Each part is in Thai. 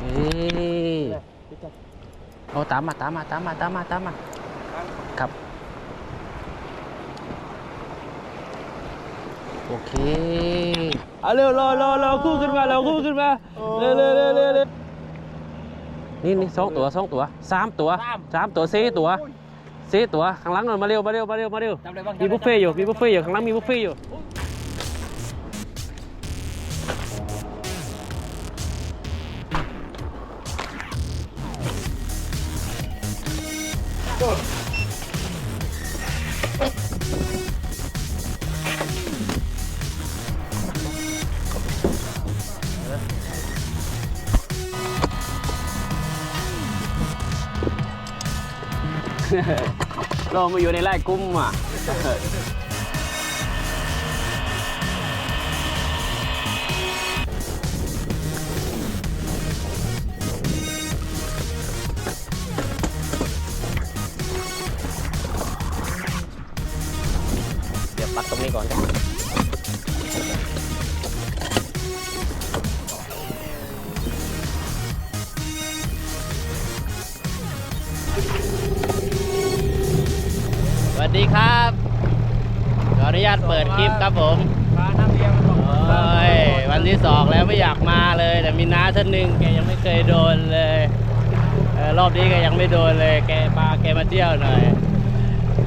เอ้ยเอาตามมาตามมาตามมาตามมาตามมาครับ โอเคเอาเร็วรอรอรอคู่ขึ้นมาเราคู่ขึ้นมาเร็วเร็วเร็วเร็วเร็วนี่นี่สองตัวสองตัวสามตัวสามตัวสี่ตัวสี่ตัวข้างหลังหน่อยมาเร็วมาเร็วมาเร็วมาเร็วจำได้บ้างมีบุฟเฟ่ต์อยู่มีบุฟเฟ่ต์อยู่ข้างหลังมีบุฟเฟ่ต์อยู่ เรามาอยู่ในไร่กุ้มอะ เลี้ยงมาบอกโอ้ยวันที่สองแล้วไม่อยากมาเลย แต่มีน้าท่านหนึ่งแกยังไม่เคยโดนเลยเออรอบนี้แกยังไม่โดนเลย แกพาแกมาเที่ยวหน่อย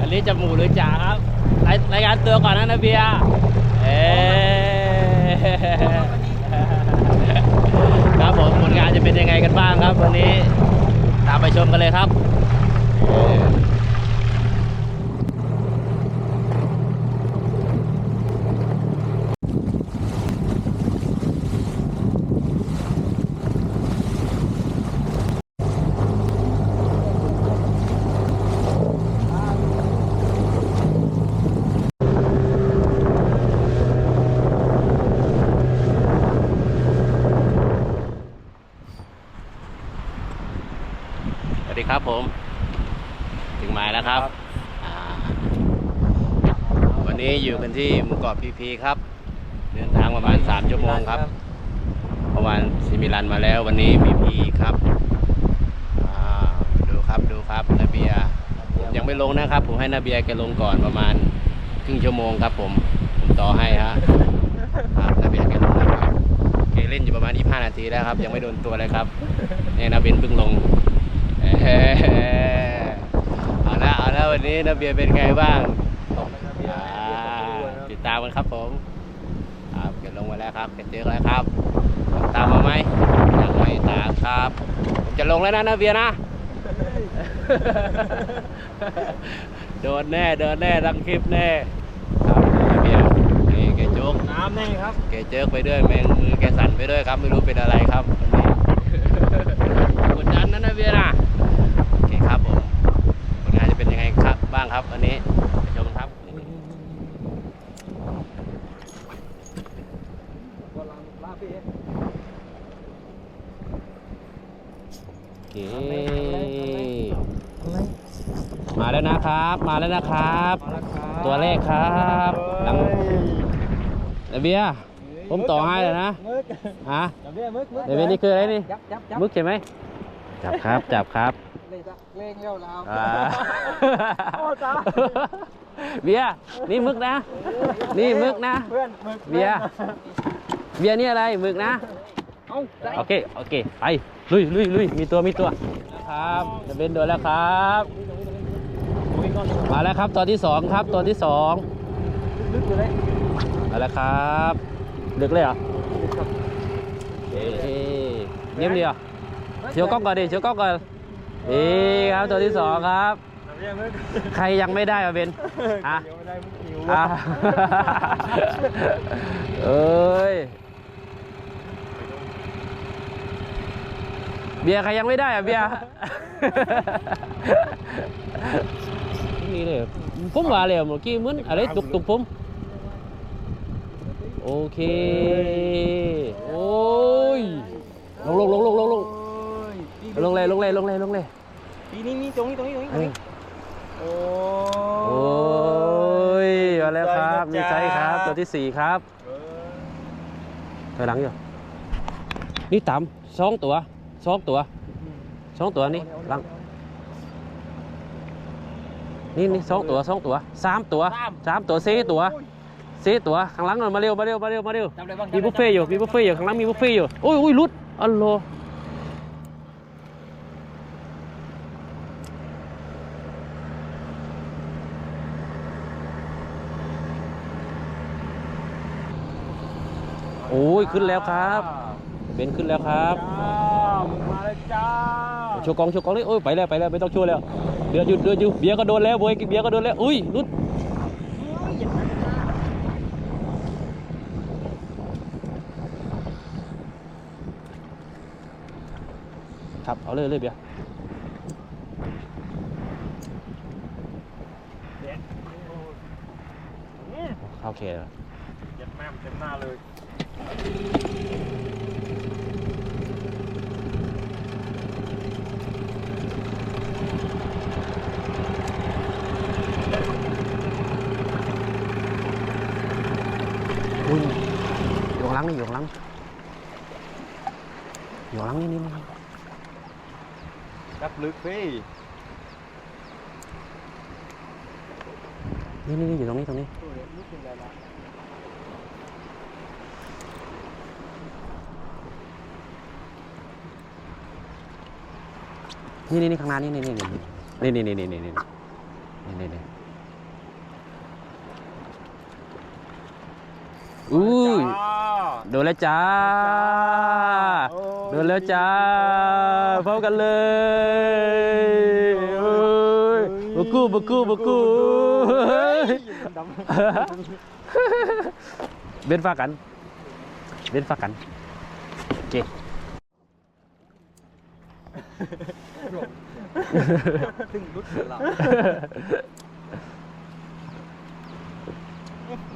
อันนี้จะหมูหรือจ่าครับรายรายงานตัวก่อนนะนะเบียร์เอ๊ครับผมผลงานจะเป็นยังไงกันบ้างครับ วันนี้ตามไปชมกันเลยครับ ครับผม ถึงหมายแล้วครับอ่าวันนี้อยู่กันที่หมู่เกาะพีพีครับ เดินทางประมาณ 3 ชั่วโมงครับเมื่อวานซิมิลันมาแล้ววันนี้พีพีครับอ่าดูครับดูครับนาเบียร์ผมยังไม่ลงนะครับ ผมให้นาเบียร์แกลงก่อนประมาณครึ่งชั่วโมงครับ ผมผมต่อให้ฮะครับนาเบียร์แกลงแล้วครับแกเล่นอยู่ประมาณ25นาทีแล้วครับ ยังไม่โดนตัวเลยครับเนี่ยนาเบนเพิ่งลง เอ้ยเอาละเอาละวันนี้นาเบียร์เป็นไงบ้างอ่าติดตามกันครับผม ครับเกิดลงมาแล้วครับเกิดเจอแล้วครับ ตามมาไหมยังไม่ตามครับ ผมจะลงแล้วนะนาเบียร์นะ โดนแน่โดนแน่รังคลิปแน่ครับนาเบียร์นี่แกโจกน้ำแน่ครับแกเจิกไปด้วยแมงมือแกสั่นไปด้วยครับ ไม่รู้เป็นอะไรครับวันนี้กดดันนะนะเบียร์นะโอเคครับผมผลงานจะเป็นยังไงครั บบ้างครับวันนี้ไปชมครับโอเคมาแล้วนะครับ มาแล้วนะครับ ตัวเลขครับหลังนาเบียร์ผมต่อให้เลยนะมึกฮะจับเบี้ยมึกมึกเดี๋ยวนี่คืออะไรนี่จับจับจับมึกใช่ไหมจับครับจับครับ เล่นเล่นเลี้ยวแล้วอ่าโอ้จ้าเบียร์นี่มึกนะ นี่มึกนะเพื่อนมึกเบียร์เบียร์นี่อะไรมึกนะเอ้าได้โอเคโอเคไปลุยลุยลุยมีตัวมีตัวนะครับจะเป็นโดนแล้วครับ มาแล้วครับตัวที่สองครับตัวที่สองลึกอยู่เลยมาแล้วครับดึกเลยเหรอเอ๊ะเงียบดีเหรอเชียวกล้องก่อนดิเชียวกล้องก่อน นี่ครับตัวที่สองครับจับเบี้ยมึกใครยังไม่ได้อะเบนอะเดี๋ยวไม่ได้มึกหิวอะเอ้ยเบียร์ใครยังไม่ได้อะเบียร์นี่เลยผมว่าเลยเมื่อกี้เหมือนอะไรตุกตุกผมโอเค โอ้ยลงลงลงลงลง ลงโอ้ยลงเลยลงเลยลงเลยลงเลยปีนี้มีตรงนี้ตรงนี้ตรงนี้ตรงนี้โอ้โอ้ยมาแล้วครับมีไซส์ครับ ตัวที่สี่ครับเออถอยหลังอยู่นี่ต่ำสองตัวสองตัวอืมสองตัวนี่เอาหลังเอานี่นี่สองตัวสองตัวสามตัวสามสามตัวสี่ตัวโอ้ยสี่ตัวข้างหลังหน่อยมาเร็วมาเร็วมาเร็วมาเร็วจำได้บ้างมีบุฟเฟ่ต์อยู่มีบุฟเฟ่ต์อยู่ข้างหลังมีบุฟเฟ่ต์อยู่อุ้ยอุ้ยรุดอัลโหล ขึ้นแล้วครับ เบนขึ้นแล้วครับจ้ามาเลยจ้าโชว์กองโชว์กองเลยโอ้ยไปแล้วไปแล้วไม่ต้องโชว์แล้วเดือดหยุดเดือดอยู่เบียร์ก็โดนแล้วบอยเบียร์ก็โดนแล้วอุ้ยรุดครับเอาเลยเลยเบียร์เด็ดอืมเข้าเคแล้วเจ็บแม่มเต็มหน้าเลย อุ้ยอยู่ข้างหลังนี่อยู่ข้างหลังอยู่ข้างหลังนี่นี่นี่รับลึกพี่นี่นี่นี่อยู่ตรงนี้ตรงนี้ โอ้ยลึกเป็ นี่นี่นี่ข้างหน้านี่นี่นี่นี่นี่นี่นี่นี่นี่นี่นี่นี่นี่อุ้ยจ้าโดนแล้วจ้าโอ้ยโดนแล้วจ้าพร้อมกันเลยบุกูบุกูบุกูเฮ้ยดำเบนฝากัน เบนฝากกันโอเค ถึงรุดหลับ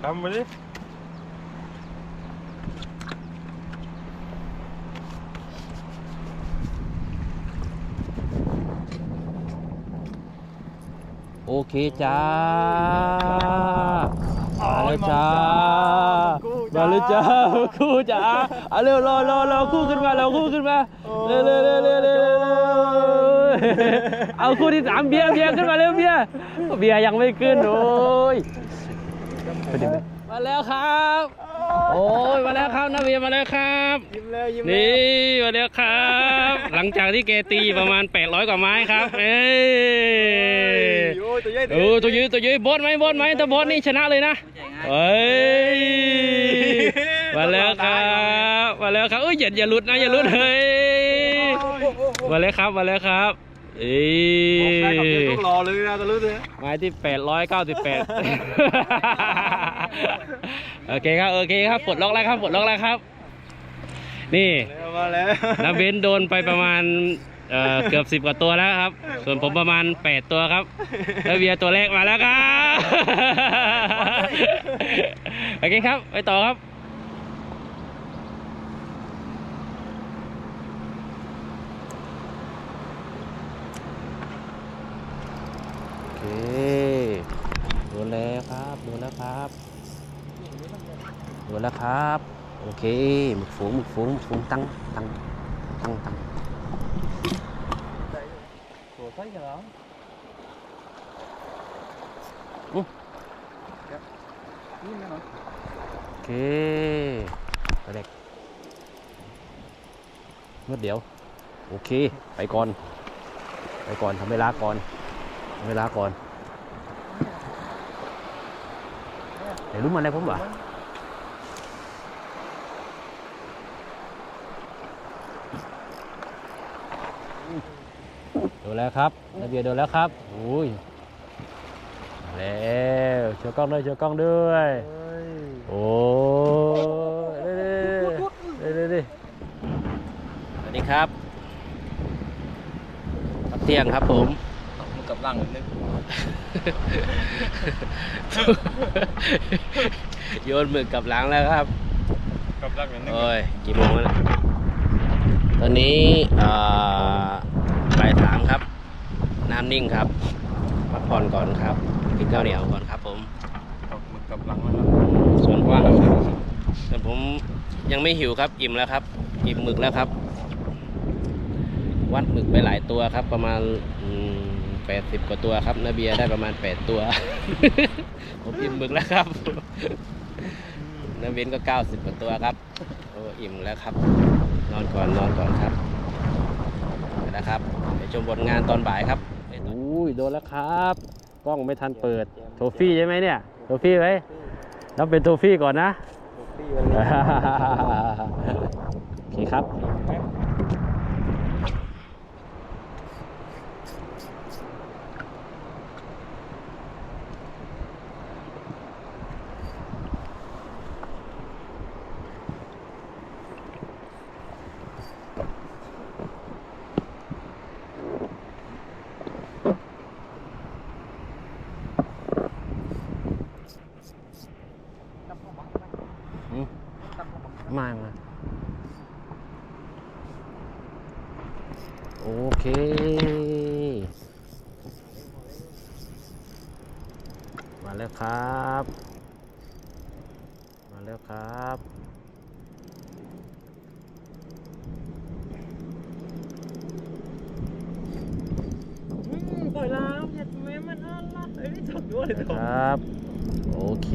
ดำมาดิโอเคจ้ามาเลยจ้ามาเลยจ้าคู่จ้าเอาเร็วรอรอรอคู่ขึ้นมาเราคู่ขึ้นมาเร็วเร็วเร็วเร็ว เร็วเร็วเอาคู่ที่สามเบียร์เบียร์ขึ้นมาเร็วเบียร์เบียร์ยังไม่ขึ้นโอ้ยไปดิมาแล้วครับ โอ้ยมาแล้วครับนาเบียร์มาแล้วครับยิ้มเลยยิ้มเลยนี่มาแล้วครับ หลังจากที่แกตีประมาณ 800 กว่าไม้ครับ เอ้ยโอ้ยตัวใหญ่โอ้ตัวยืดตัวยืดบดไหมบดไหมถ้าบดนี่ชนะเลยนะเฮ้ยมาแล้วครับมาแล้วครับเอ้ยอย่าอย่าหลุดนะอย่าหลุดเฮ้ย มาแล้วครับ มาแล้วครับเอ้ได้กับยเพื่อนต้องรอเลยนะตะลุยเลยไม้ที่898โอเคครับ โอเคครับปลดล็อกแล้วครับปลดล็อกแล้วครับ นี่แล้วมาแล้วน้าเบนโดนไปประมาณเอ่อเกือบสิบกว่าตัวแล้วครับ ส่วนผมประมาณ8ตัวครับ แล้วเบียร์ตัวแรกมาแล้วครับ โอเคครับ ไปต่อครับ โอเคโดนแล้วครับโดนแล้วครับโดนแล้วครับ โอเคหมึกฝูงหมึกฝูงหมึกฝูงตั้งตั้งตั้งตั้งโอ้ใช่เหรอนี่แน่นอนโอเคไปเด็กเมื่อเดี๋ยว โอเค ไปก่อน ไปก่อนทำเวลาก่อนทำเวลาก่อน เดี๋ยวรู้มันอะไรผมวะโดนแล้วครับนาเบียร์โดนแล้วครับอุ้ยมาแล้วโชว์กล้องด้วยโชว์กล้องด้วยเฮ้ยโอ้ยเด้เด้เด้สวัสดีครับพักเที่ยงครับผมมึง กับหลังนิดนึงโยนหมึกกลับหลังแล้วครับกับหลังนิดนึงโอ้ยกี่โมงแล้วเนี่ยตอนนี้อ่าบ่ายสามครับ น้ำนิ่งครับพักผ่อนก่อนครับกินข้าวเหนียวก่อนครับ ผมกับมึงกับหลังแล้วส่วนว่างส่วนผมยังไม่หิวครับอิ่มแล้วครับอิ่มหมึกแล้วครับ วัดหมึกไปหลายตัวครับ ประมาณ แปดสิบกว่าตัวครับนาเบียร์ได้ประมาณแปดตัว ผมอิ่มหมึกแล้วครับนาเบนก็เก้าสิบกว่าตัวครับโอ้อิ่มแล้วครับ นอนก่อนนอนก่อนครับไปนะครับไปชมผลงานตอนบ่ายครับอุ้ยโดนแล้วครับ กล้องไม่ทันเปิด โทฟี่ใช่ไหมเนี่ยโทฟี่ไหมต้องเป็นโทฟี่ก่อนนะพี่วันนี้โอเคครับ อืมมามาโอเค มาแล้วครับ มาแล้วครับ ปล่อยแล้วอย่าแม่มันน่ารักเอ้ยจับด้วยเลย ครับ โอเค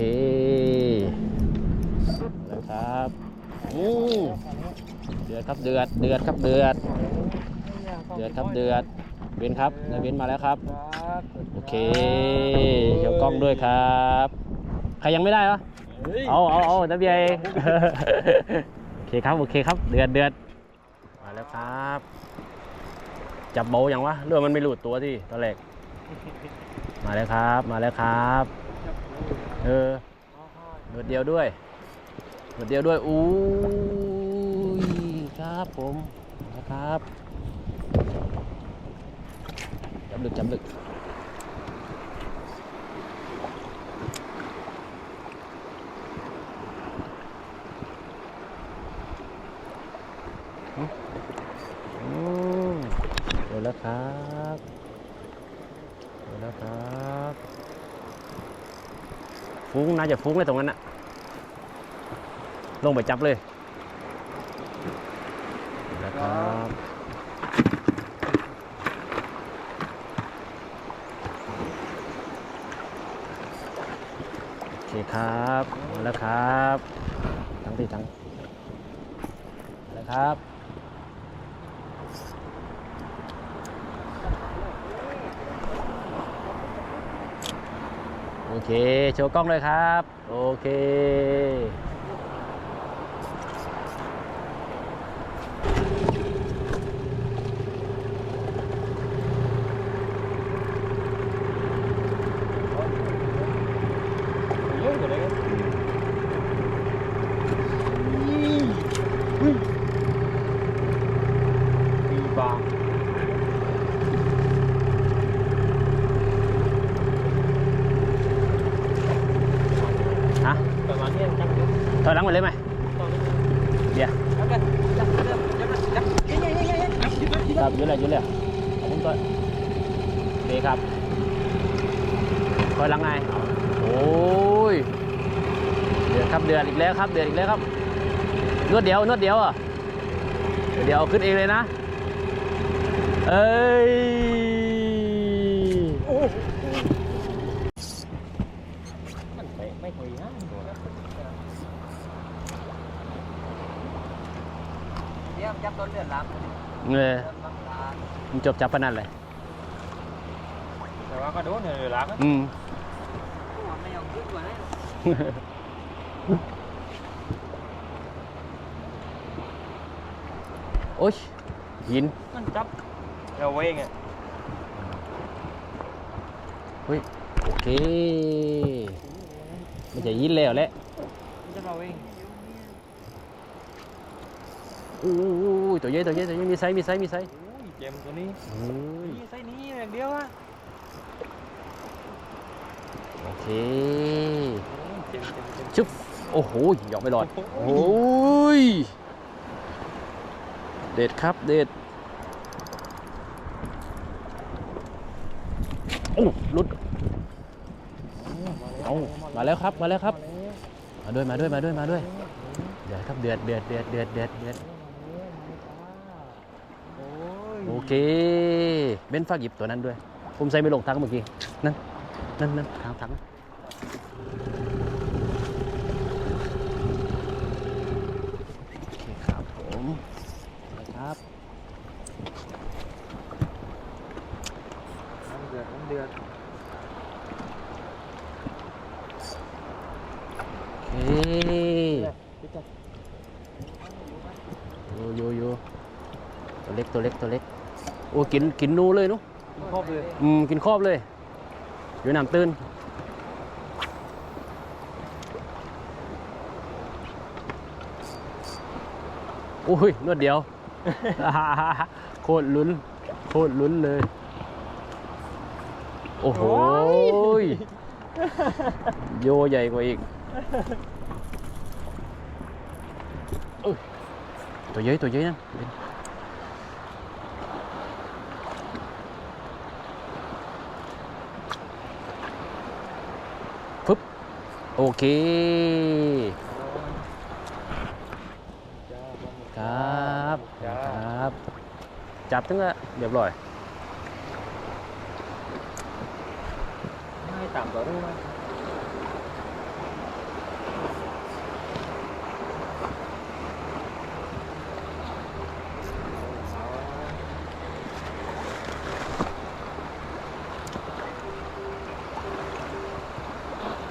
แล้วครับอืม เดือดครับเดือดเดือดครับเดือดเดือดครับเดือดเบนครับนายเบนมาแล้วครับโอเคเกี่ยวกล้องด้วยครับใครยังไม่ได้วะเอาเอาเอานับเบียร์เองโอเคครับโอเคครับเดือดเดือดมาแล้วครับ จับเบาอย่างวะเรื่องมันไม่หลุดตัวที่ตอนแรกมาแล้วครับมาแล้วครับเออโดดเดียวด้วยโดดเดียวด้วยอู้ย ครับผมนะครับจับลึกจับลึกอืมอืมเดี๋ยวแล้วครับเดี๋ยวแล้วครับฟุ้งน่าจะฟุ้งเลยตรงนั้นนะลงไปจับเลย ครับโอเคครับมาแล้วครับ ทั้งที่ทั้งมาแล้วครับโอเค โชว์กล้องเลยครับ โอเค เยอะกว่าเลยปีบาง ฮะ ประมาณนี้จังเลย ถอยหลังไปเลยไหม ตอนนี้ เดี๋ยว เอากันจับเริ่มจับจับเย้เย้เย้เย้จับจับ ครับอยู่เลยอยู่เลยขอบคุณก่อนโอเคครับถอยหลังไง โอ้ยเดือดครับเดือดอีกแล้วครับเดือดอีกแล้วครับนวดเดียวนวดเดียวอะเดี๋ยวเอาขึ้นเองเลยนะ เอ้ยโอ้มันไม่ไม่เคยนะเดี๋ยวจับต้นเดือดร้อนเงยมันจบจับปะนันเลยแต่ว่าก็โดนเดือดร้อนอืม ไม่ยอมขึ้นกว่านี้ โอ้ยหิน มันจับเราเองอะโอเค มันจะหินแล้วแหละมันจะเราเองอู้ยตัวใหญ่ตัวใหญ่ตัวใหญ่มีไซส์มีไซส์มีไซส์เจมตัวนี้โอ้ยนี่ไส้นี้อย่างเดียวอะโอเค เจมเจมเจมชึบโอ้โหหยอกไม่รอดโอ้โอ้โหยเด็ดครับเด็ดโอ้หลุดเอามาแล้วครับมาแล้วครับ มาด้วยมาด้วยมาด้วยมาด้วยเดือดครับเดือดเดือดเดือดเดือดเดือดเดือดโอ้ยโอ้เคเบนฝากหยิบตัวนั้นด้วย ผมใส่ไม่ลงทังเมื่อกี้ นั่น นั่นนั่นทางทังโอเคครับผมครับ น้ำเดือดน้ำเดือด โอเค พี่จัด โยโยโยตัวเล็กตัวเล็กตัวเล็กโอ้กินกินนูเลยเนุครอบเลยอืมกินครอบเลย อยู่น้ำตื้นโอ้ยนวดเดียว โคตรลุ้น โคตรลุ้นเลย โอ้โหยโยใหญ่กว่าอีกเอ้ยตัวเย้ยตัวเย้ยนั่นฟึ โอเค ครับ ครับ จับตั้งแต่เรียบร้อยให้ต่ำกว่ารู้ไหม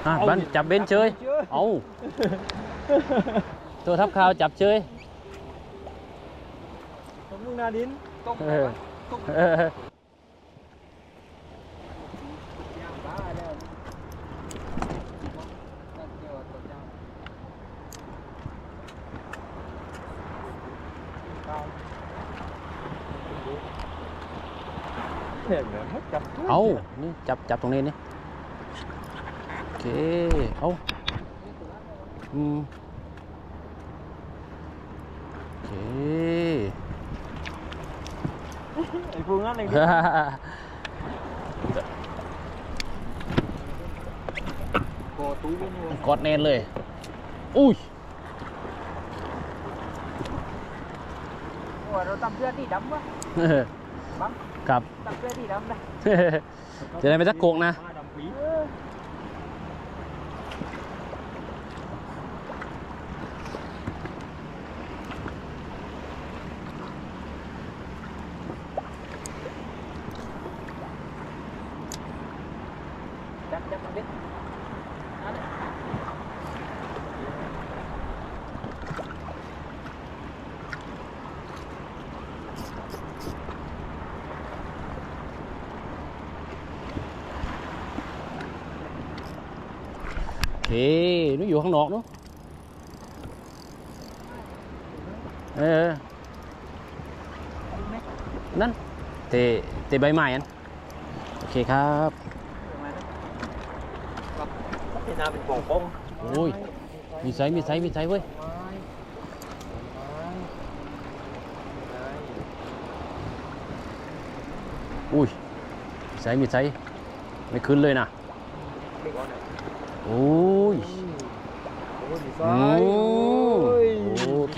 อะบันจับเบนเชยเอาตัวทับข่าวจับเชยต้องมึงนาดินต้องเออเออย่างบ้าแล้วตัดเกี่ยวตัดเจ้าเห็นไหมจับเอานี่จับจับตรงนี้นี่โอ เค เอาอืมโอเค ไอ้ฟูงั้นไอ้โกตู้นี่กดเนนเลย อุ้ยโอ้เราตำเสื้อที่ดำวะบังครับตำเสื้อที่ดำนะจะได้ไม่ตะโกงนะ มาดำปี จับจับมันดินั่นแหละ โอ เคนู้อยู่ข้างนอกนู้เออนั่นเตะเตะใบไม้อันโอเคครับที่นาเป็นโป่งโป่งโอ้ยมีไซส์มีไซส์มีไซส์เว้ยอุ้ยมีไซส์มีไซส์ไม่ขึ้นเลยนะโอ้ยอืมโอเค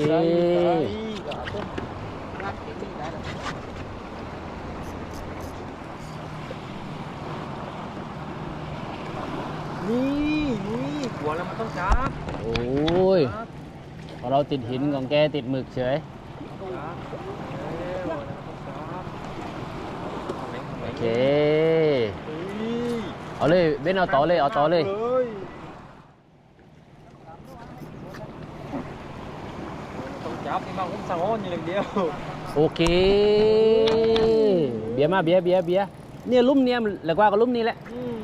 นี่นี่หัวแล้วมันต้องจับโอ้ยพอเราติดหินของแกติดหมึกเฉยจับเอ้ยหัวแล้วมันต้องจับโอเค เอาเลยเบนเอาต่อเลย เอาต่อเลย ต้องจับ นี่มาอุ้มสังโอนอย่างเดียวโอเค เบียร์มาเบียร์เบียร์เบียร์เนี่ยลุ่มเนี่ยมันเหลือกว่าก็ลุ่มนี้แหละอืม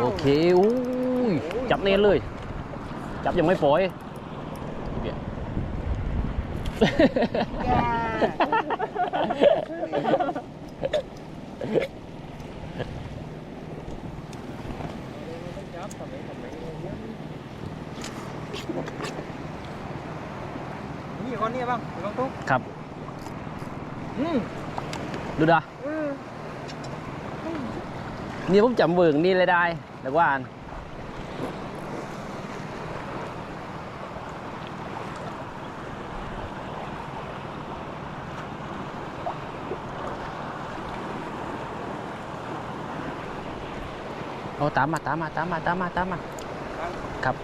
โอเคอุ้ยจับเนนเลย จับยังไม่ปล่อยเบียร์ูดะนี่ผมจับเบิงนี่เลยได้แต่ว่านเอาตามมาตามมาตามมาตามมาตามมาครับ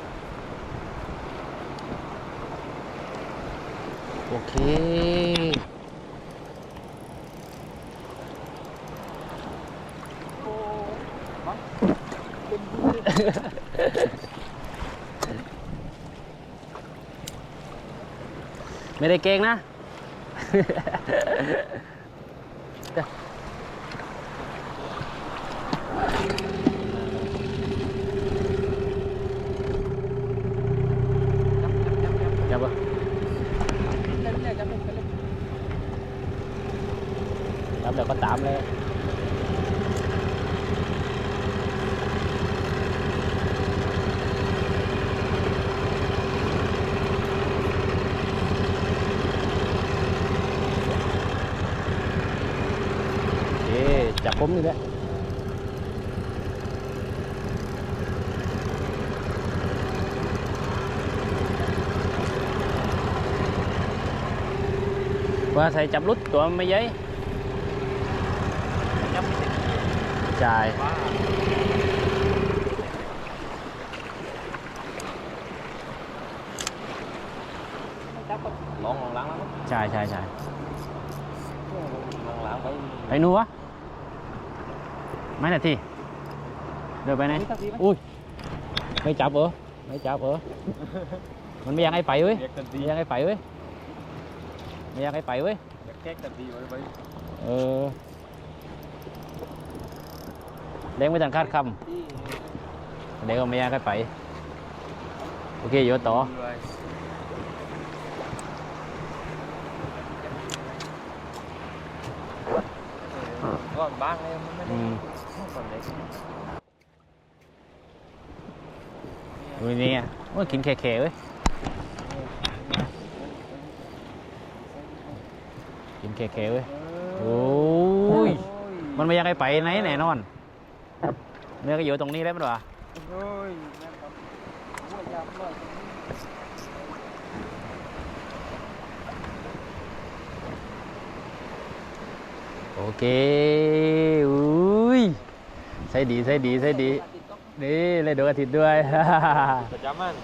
โอเค ไม่ได้เก่งนะ จับปะจับเดี๋ยวก็ตามเลย โอเค จับผมนี่แหละ ว่าใส่จับรุดตัวมันไม่ใหญ่จับไม่ได้ใช่ว่าจับก็ลองลองล้างแล้วใช่ใช่ใช่ลองล้างไปไปหนูวะไม่นาทีเดินไปไหนสักทีไหมอุ้ยไม่จับเหรอไม่จับเหรอมันไม่อยากให้ไปเว้ยเรียกกันไม่ดีอยากให้ไปเว้ย ไม่อยากให้ไปเว้ยแก๊กกันดีไว้ไว้เออเล้งไม่ทันคาดคที่ำเดี๋ยวก็ไม่อยากให้ไป โอเคโยต่อด้วยก่อนบ้างเลยมันไม่ได้อืมก่อนเล็กดูนี่อะโอ้ยกินแค่ๆเว้ยกิน แค่ๆเว้ยโอ้ยมันไม่อยากให้ไปไหนแน่นอนเนื้อก็อยู่ตรงนี้แล้วมันวะโอ้ยแม่นครับโอ้ยยากมากโอเคอุ้ยใส่ดีใส่ดีใส่ดีนี่เลยดวงอาทิตย์ด้วยประจำมัน